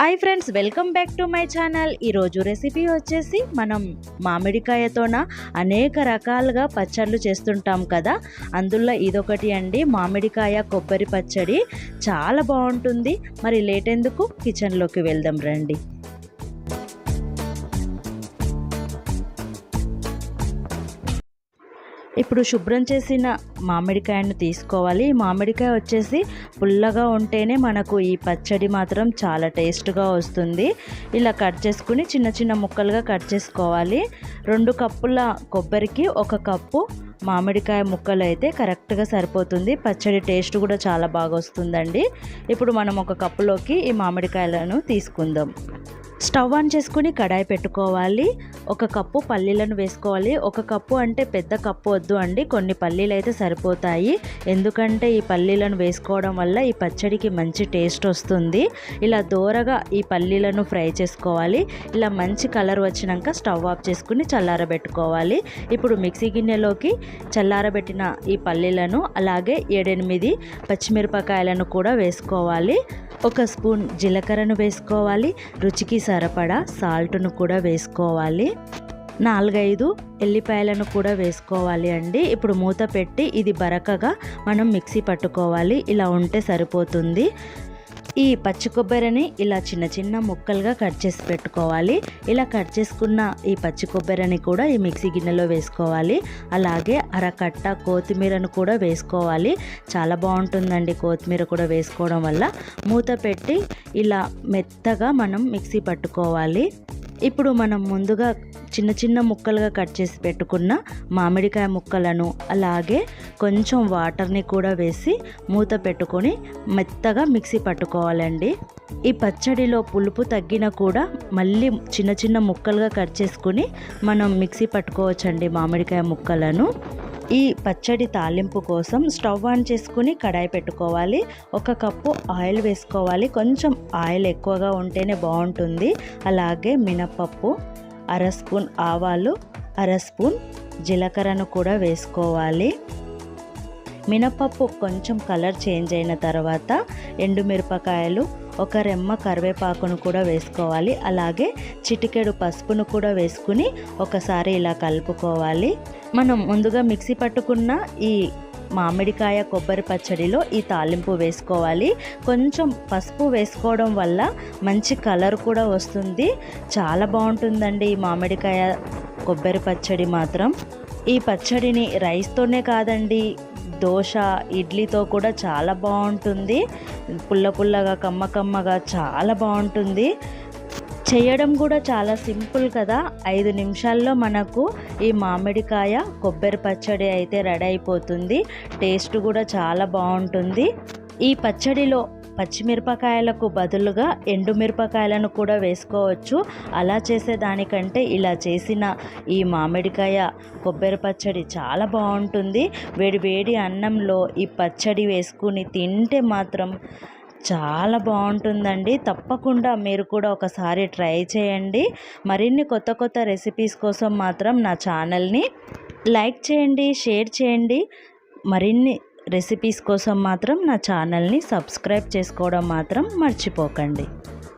Hi friends welcome back to my channel. ఈరోజు recipe వచ్చేసి మనం మామిడికాయతోన అనేక రకాలుగా పచ్చళ్ళు చేస్తుంటాం కదా. అందులో ఇదొకటి అండి మామిడికాయ కొబ్బరి పచ్చడి. చాలా బాగుంటుంది. మరి లేట్ ఎందుకు? కిచెన్లోకి వెళ్దాం రండి. ఇప్పుడు శుభ్రం చేసిన మామిడికాయను తీసుకోవాలి. ఈ మామిడికాయ వచ్చేసి పుల్లగా ఉంటేనే మనకు ఈ పచ్చడి మాత్రం చాలా టేస్ట్గా వస్తుంది. ఇలా కట్ చేసుకుని చిన్న చిన్న ముక్కలుగా కట్ చేసుకోవాలి. రెండు కప్పుల కొబ్బరికి ఒక కప్పు మామిడికాయ ముక్కలు అయితే కరెక్ట్గా సరిపోతుంది. పచ్చడి టేస్ట్ కూడా చాలా బాగా వస్తుందండి. ఇప్పుడు మనం ఒక కప్పులోకి ఈ మామిడికాయలను తీసుకుందాం. స్టవ్ ఆన్ చేసుకుని కడాయి పెట్టుకోవాలి. ఒక కప్పు పల్లీలను వేసుకోవాలి. ఒక కప్పు అంటే పెద్ద కప్పు వద్దు అండి. కొన్ని పల్లీలు అయితే సరిపోతాయి. ఎందుకంటే ఈ పల్లీలను వేసుకోవడం వల్ల ఈ పచ్చడికి మంచి టేస్ట్ వస్తుంది. ఇలా దూరగా ఈ పల్లీలను ఫ్రై చేసుకోవాలి. ఇలా మంచి కలర్ వచ్చినాక స్టవ్ ఆఫ్ చేసుకుని చల్లారబెట్టుకోవాలి. ఇప్పుడు మిక్సీ గిన్నెలోకి చల్లారబెట్టిన ఈ పల్లీలను అలాగే ఏడెనిమిది పచ్చిమిరపకాయలను కూడా వేసుకోవాలి. ఒక స్పూన్ జీలకర్రను వేసుకోవాలి. రుచికి సరిపడా సాల్ట్ను కూడా వేసుకోవాలి. నాలుగైదు ఎల్లిపాయలను కూడా వేసుకోవాలి అండి. ఇప్పుడు మూత పెట్టి ఇది బరకగా మనం మిక్సీ పట్టుకోవాలి. ఇలా ఉంటే సరిపోతుంది. ఈ పచ్చి కొబ్బరిని ఇలా చిన్న చిన్న ముక్కలుగా కట్ చేసి పెట్టుకోవాలి. ఇలా కట్ చేసుకున్న ఈ పచ్చి కొబ్బరిని కూడా ఈ మిక్సీ గిన్నెలో వేసుకోవాలి. అలాగే అరకట్ట కొత్తిమీరను కూడా వేసుకోవాలి. చాలా బాగుంటుందండి కొత్తిమీర కూడా వేసుకోవడం వల్ల. మూత పెట్టి ఇలా మెత్తగా మనం మిక్సీ పట్టుకోవాలి. ఇప్పుడు మనం ముందుగా చిన్న చిన్న ముక్కలుగా కట్ చేసి పెట్టుకున్న మామిడికాయ ముక్కలను అలాగే కొంచెం వాటర్ని కూడా వేసి మూత పెట్టుకొని మెత్తగా మిక్సీ పట్టుకోవాలండి. ఈ పచ్చడిలో పులుపు తగ్గిన కూడా మళ్ళీ చిన్న చిన్న ముక్కలుగా కట్ చేసుకుని మనం మిక్సీ పట్టుకోవచ్చండి మామిడికాయ ముక్కలను. ఈ పచ్చడి తాలింపు కోసం స్టవ్ ఆన్ చేసుకుని కడాయి పెట్టుకోవాలి. ఒక కప్పు ఆయిల్ వేసుకోవాలి. కొంచెం ఆయిల్ ఎక్కువగా ఉంటేనే బాగుంటుంది. అలాగే మినపప్పు అర స్పూన్ ఆవాలు అర స్పూన్ జీలకర్రను కూడా వేసుకోవాలి. మినపప్పు కొంచెం కలర్ చేంజ్ అయిన తర్వాత ఎండుమిరపకాయలు ఒక రెమ్మ కరివేపాకును కూడా వేసుకోవాలి. అలాగే చిటికెడు పసుపును కూడా వేసుకుని ఒకసారి ఇలా కలుపుకోవాలి. మనం ముందుగా మిక్సీ పట్టుకున్న ఈ మామిడికాయ కొబ్బరి పచ్చడిలో ఈ తాలింపు వేసుకోవాలి. కొంచెం పసుపు వేసుకోవడం వల్ల మంచి కలర్ కూడా వస్తుంది. చాలా బాగుంటుందండి ఈ మామిడికాయ కొబ్బరి పచ్చడి మాత్రం. ఈ పచ్చడిని రైస్తోనే కాదండి దోశ ఇడ్లీతో కూడా చాలా బాగుంటుంది. పుల్ల పుల్లగా కమ్మ కమ్మగా చాలా బాగుంటుంది. చేయడం కూడా చాలా సింపుల్ కదా. ఐదు నిమిషాల్లో మనకు ఈ మామిడికాయ కొబ్బరి పచ్చడి అయితే రెడీ అయిపోతుంది. టేస్ట్ కూడా చాలా బాగుంటుంది. ఈ పచ్చడిలో పచ్చిమిరపకాయలకు బదులుగా ఎండుమిరపకాయలను కూడా వేసుకోవచ్చు. అలా చేసేదానికంటే ఇలా చేసిన ఈ మామిడికాయ కొబ్బరి పచ్చడి చాలా బాగుంటుంది. వేడి వేడి అన్నంలో ఈ పచ్చడి వేసుకుని తింటే మాత్రం చాలా బాగుంటుందండి. తప్పకుండా మీరు కూడా ఒకసారి ట్రై చేయండి. మరిన్ని కొత్త కొత్త రెసిపీస్ కోసం మాత్రం నా ఛానల్ని లైక్ చేయండి షేర్ చేయండి. మరిన్ని రెసిపీస్ కోసం మాత్రం నా ఛానల్ని సబ్స్క్రైబ్ చేసుకోవడం మాత్రం మర్చిపోకండి.